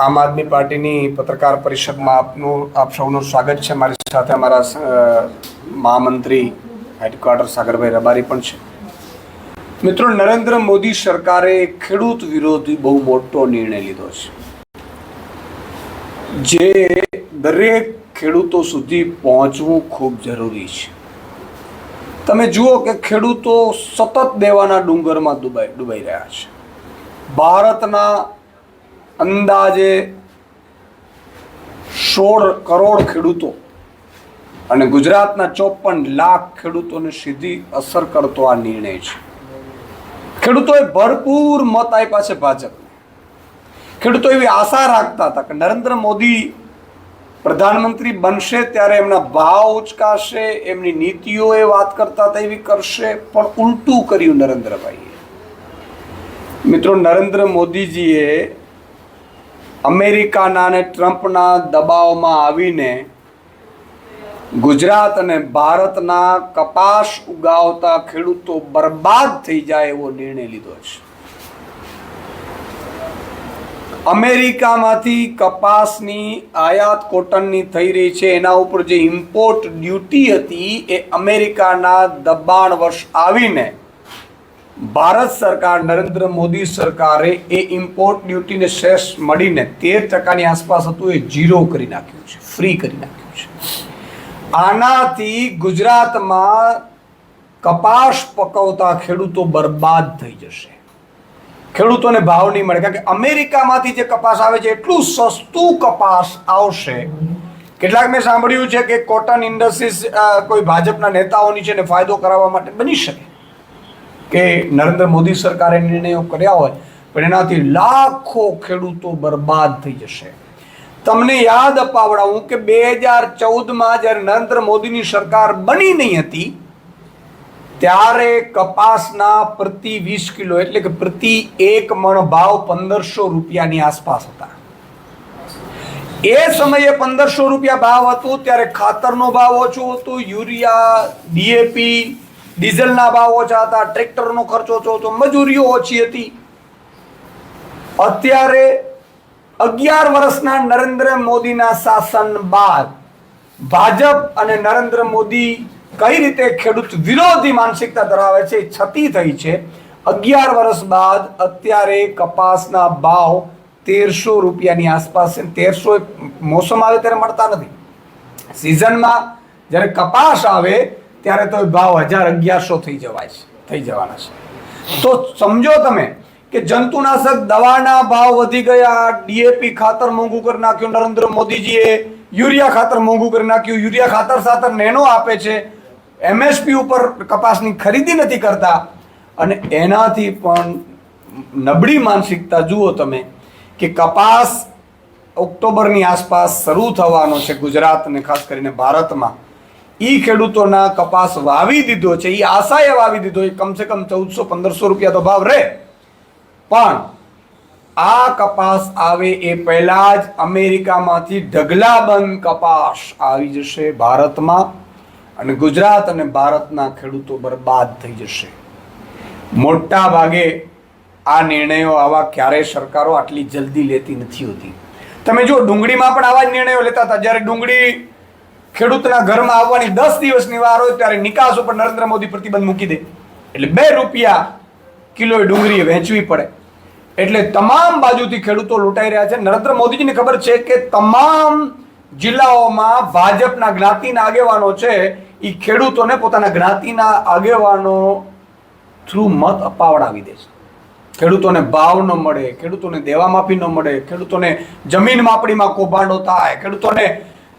આમ આદમી પાર્ટીની પત્રકાર પરિષદમાં આપનું આપ સૌનું સ્વાગત છે. મારી સાથે અમારા મહામંત્રી હેડક્વાર્ટર સાગરભાઈ રબારી પણ છે. મિત્રો, નરેન્દ્ર મોદી સરકારે ખેડૂત વિરોધી બહુ મોટો નિર્ણય લીધો છે. જે દરેક ખેડૂતો સુધી પહોંચવું ખૂબ જરૂરી છે. તમે જુઓ કે ખેડૂતો સતત દેવાના ડુંગરમાં ડૂબાઈ ડૂબાઈ રહ્યા છે. ભારતના અંદાજે સોળ કરોડ ખેડૂતો અને ગુજરાતના ચોપન લાખ ખેડૂતોને સીધી અસર કરતો આ નિર્ણય છે. ખેડૂતોએ ભરપૂર મત આપ્યા છે ભાજપને. ખેડૂતો એવી આશા રાખતા હતા કે નરેન્દ્ર મોદી પ્રધાનમંત્રી બનશે ત્યારે એમના ભાવ ઉચકાશે, એમની નીતિઓ એ વાત કરતા હતા એવી કરશે, પણ ઉલટું કર્યું નરેન્દ્રભાઈએ. મિત્રો, નરેન્દ્ર મોદીજીએ અમેરિકાના અને ટ્રમ્પના દબાવમાં આવીને ગુજરાત અને ભારતના કપાસ ઉગાવતા ખેડૂતો બરબાદ થઈ જાય એવો નિર્ણય લીધો છે. અમેરિકામાંથી કપાસની આયાત કોટનની થઈ રહી છે. એના ઉપર જે ઇમ્પોર્ટ ડ્યુટી હતી એ અમેરિકાના દબાણ વર્ષ આવીને ભારત સરકાર, નરેન્દ્ર મોદી સરકારે એ ઇમ્પોર્ટ ડ્યુટીને શેષ મળીને તેર ટકાની આસપાસ હતું, એ ઝીરો કરી નાખ્યું છે ફ્રી કરી નાખ્યું છે. આનાથી ગુજરાતમાં કપાસ પકવતા ખેડૂતો બરબાદ થઈ જશે. ખેડૂતોને ભાવ નહીં મળે, કારણ કે અમેરિકામાંથી જે કપાસ આવે છે, એટલું સસ્તું કપાસ આવશે. કેટલાક મેં સાંભળ્યું છે કે કોટન ઇન્ડસ્ટ્રીઝ કોઈ ભાજપના નેતાઓની છે ને ફાયદો કરાવવા માટે બની શકે. કે નરેન્દ્ર મોદી સરકારે નિર્ણયો કર્યા હોય, પણ એનાથી લાખો ખેડૂતો બરબાદ થઈ જશે. તમને યાદ અપાવડાવું કે બે હજાર ચૌદમાં જ્યારે નરેન્દ્ર મોદીની સરકાર બની નહીં હતી, ત્યારે કપાસના પ્રતિ વીસ કિલો એટલે કે પ્રતિ એક મણ ભાવ પંદરસો રૂપિયાની આસપાસ હતા. એ સમયે પંદરસો રૂપિયા ભાવ હતો, ત્યારે ખાતરનો ભાવ ઓછો હતો, યુરિયા, ડીએપી ડીઝલના ભાવ ઓછા હતા ટ્રેક્ટરનો ખર્ચો ઓછો હતો મજૂરીઓ ઓછી હતી. અત્યારે અગિયાર વર્ષના નરેન્દ્ર મોદીના શાસન બાદ ભાજપ અને નરેન્દ્ર મોદી કઈ રીતે ખેડૂત વિરોધી માનસિકતા ધરાવે છે છતી થઈ છે. અગિયાર વર્ષ બાદ અત્યારે કપાસના ભાવ તેરસો રૂપિયાની આસપાસ તેરસો મોસમ આવે ત્યારે મળતા નથી. સિઝનમાં જ્યારે કપાસ આવે ત્યારે તો ભાવ હજાર અગિયારસો થઈ જવાય છે, થઈ જવાના છે. તો સમજો તમે કે જંતુનાશક દવાના ભાવ વધી ગયા, ડીએપી ખાતર મોંઘું કરી નાખ્યું, નરેન્દ્ર મોદીજીએ યુરિયા ખાતર મોંઘું કરી નાખ્યું, યુરિયા ખાતર સાથે નેનો આપે છે, એમએસપી ઉપર કપાસની ખરીદી નથી કરતા. અને એનાથી પણ નબળી માનસિકતા જુઓ તમે કે કપાસ ઓક્ટોબરની આસપાસ શરૂ થવાનો છે ગુજરાત અને ખાસ કરીને ભારતમાં. ઈ ખેડૂતોના કપાસ વાવી દીધો છે એ આશાએ વાવી દીધો એ કમસે કમ ચૌદસો, પંદરસો રૂપિયા તો ભાવ રહે. પણ આ કપાસ આવે એ પહેલા જ અમેરિકામાંથી ઢગલાબંધ કપાસ આવી જશે ભારતમાં અને ગુજરાત અને ભારતના ખેડૂતો બરબાદ થઈ જશે. મોટા ભાગે આ નિર્ણયો આવા ક્યારેય સરકારો આટલી જલ્દી લેતી નથી હોતી. તમે જો ડુંગળીમાં પણ આવા જ નિર્ણયો લેતા હતા. જ્યારે ડુંગળી ખેડૂતના ઘરમાં આવવાની દસ દિવસની વાર હોય ત્યારે નિકાસ ઉપર નરેન્દ્ર મોદી પ્રતિબંધ મૂકી દે. એટલે બે રૂપિયા કિલો ડુંગળી વહેંચવી પડે. એટલે તમામ બાજુથી ખેડૂતો લૂંટાઈ રહ્યા છે. નરેન્દ્ર મોદીજીને ખબર છે કે તમામ જિલ્લાઓમાં ભાજપના જ્ઞાતિના આગેવાનો છે. એ ખેડૂતોને પોતાના જ્ઞાતિના આગેવાનો થ્રુ મત અપાવડાવી દે છે. ખેડૂતોને ભાવ ન મળે, ખેડૂતોને દેવા માફી ન મળે, ખેડૂતોને જમીન માપણીમાં કૌભાંડો થાય, ખેડૂતોને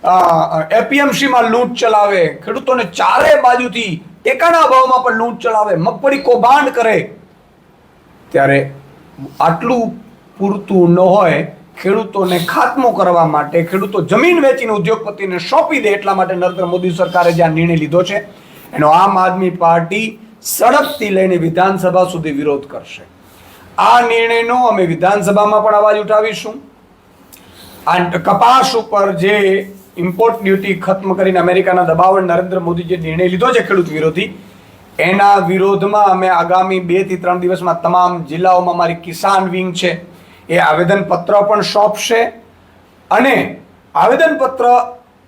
એપીએમસીમાં લૂંટ ચલાવે, ખેડૂતોને ચારે બાજુથી ટેકાના ભાવમાં પણ લૂંટ ચલાવે, મગફળી કૌભાંડ કરે. ત્યારે આટલું પૂરતું ન હોય ખેડૂતોને ખાતમો કરવા માટે, ખેડૂતો જમીન વેચીને ઉદ્યોગપતિને સોંપી દે એટલા માટે નરેન્દ્ર મોદી સરકારે જે આ નિર્ણય લીધો છે, એનો આમ આદમી પાર્ટી સડકથી લઈને વિધાનસભા સુધી વિરોધ કરશે. આ નિર્ણયનો અમે વિધાનસભામાં પણ અવાજ ઉઠાવીશું. આ કપાસ ઉપર જે ઇમ્પોર્ટ ડ્યુટી ખત્મ કરીને અમેરિકાના દબાવણ નરેન્દ્ર મોદી જે નિર્ણય લીધો છે ખેડૂત વિરોધી. એના વિરોધમાં અમે આગામી બેથી ત્રણ દિવસમાં તમામ જિલ્લાઓમાં મારી કિસાન વિંગ છે. એ આવેદનપત્ર પણ સોંપશે અને આવેદનપત્ર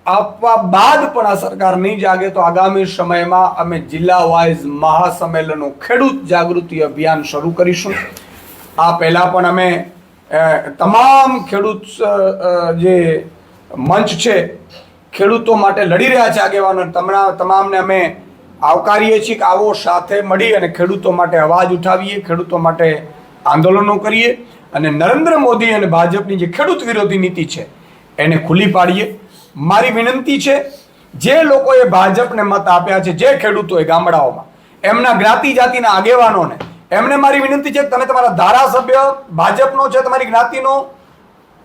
આપવા બાદ પણ આ સરકાર નહીં જાગે તો આગામી સમયમાં અમે જિલ્લા વાઇઝ મહાસંમેલનો ખેડૂત જાગૃતિ અભિયાન શરૂ કરીશું. આ પહેલાં પણ અમે તમામ ખેડૂત જે મંચ છે, ખેડૂતો માટે લડી રહ્યા છે આગેવાનો. તમામ તમામને અમે આવકારીએ છીએ કે આવો સાથે મળી અને ખેડૂતો માટે અવાજ ઉઠાવીએ, ખેડૂતો માટે આંદોલનો કરીએ અને નરેન્દ્ર મોદી અને ભાજપની જે ખેડૂત વિરોધી નીતિ છે, એને ખુલ્લી પાડીએ. મારી વિનંતી છે, જે લોકોએ ભાજપને મત આપ્યા છે, જે ખેડૂતોએ ગામડાઓમાં, એમના જ્ઞાતિ જાતિના આગેવાનોને, એમને મારી વિનંતી છે તમે તમારા ધારાસભ્ય ભાજપનો છે, તમારી જ્ઞાતિનો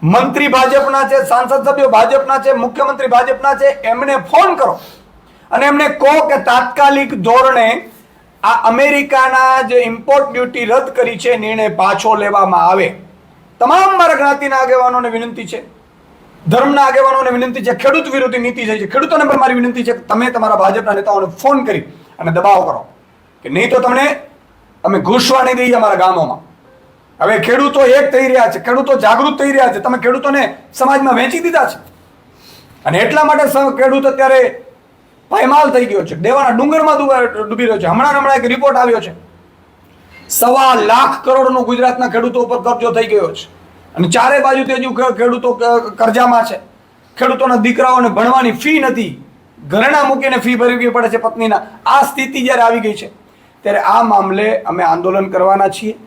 મંત્રી ભાજપના છે, સાંસદ સભ્યો ભાજપના છે, મુખ્યમંત્રી ભાજપના છે, એમને ફોન કરો. અને એમને કહો કે તાત્કાલિક ધોરણે આ અમેરિકાના જે ઇમ્પોર્ટ ડ્યુટી રદ કરી છે, નિર્ણય પાછો લેવામાં આવે. તમામ મારા જ્ઞાતિના આગેવાનોને વિનંતી છે. ધર્મના આગેવાનોને વિનંતી છે. ખેડૂત વિરોધી નીતિ છે, ખેડૂતોને પણ મારી વિનંતી છે તમે તમારા ભાજપના નેતાઓને ફોન કરી અને દબાવ કરો. કે નહીં તો તમને અમે ઘૂસવા નહીં દઈએ અમારા ગામોમાં. હવે ખેડૂતો એક થઈ રહ્યા છે, ખેડૂતો જાગૃત થઈ રહ્યા છે. તમે ખેડૂતોને સમાજમાં વેચી દીધા છે. અને એટલા માટે ખેડૂત અત્યારે પાયમાલ થઈ ગયો છે. દેવાના ડુંગરમાં ડૂબા- રહ્યો છે. હમણાં હમણાં એક રિપોર્ટ આવ્યો છે. સવા લાખ કરોડનો ગુજરાતના ખેડૂતો ઉપર કબજો થઈ ગયો છે. અને ચારે બાજુથી હજુ ખેડૂતો કરજામાં છે. ખેડૂતોના દીકરાઓને ભણવાની ફી નથી. ઘરેણા મૂકીને ફી ભરવી પડે છે પત્નીના. આ સ્થિતિ જ્યારે આવી ગઈ છે, ત્યારે આ મામલે અમે આંદોલન કરવાના છીએ.